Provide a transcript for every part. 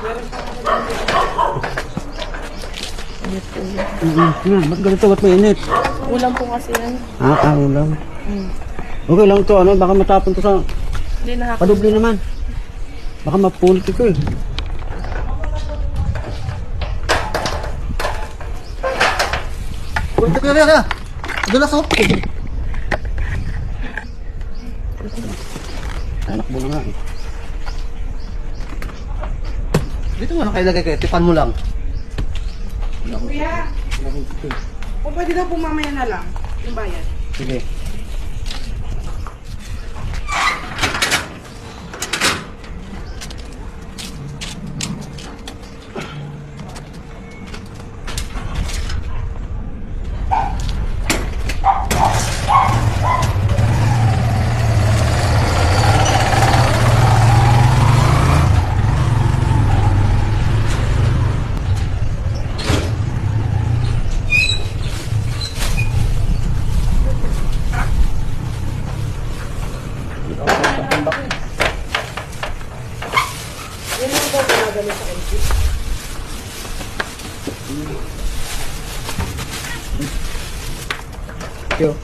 Init po yan. Mm. Ba't ganito? Ba't mainit? Ulam po kasi yan. Ah, ah, ulam. Hmm. Okay lang to, ano? Baka matapon to sa Hindi na padubli naman. Baka mapulit ito eh. Uy, teka, teka. Dulas oh. Anak mo na nga eh. Dito mo na kayo lagay kayo, tipan mo lang. Kuya, o pwede daw po mamaya na lang yung bayad. Sige. Yo.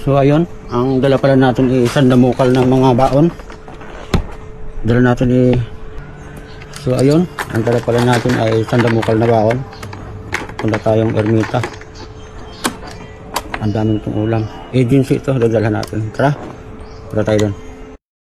So ayun, ang dala pala natin is sandamukal ng mga baon. Dala natin i So ayun, ang dala pala natin ay sandamukal na baon. Punta tayong ermita. Ang daming itong ulam. Agency ito, dadala natin. Tara, tara tayo doon.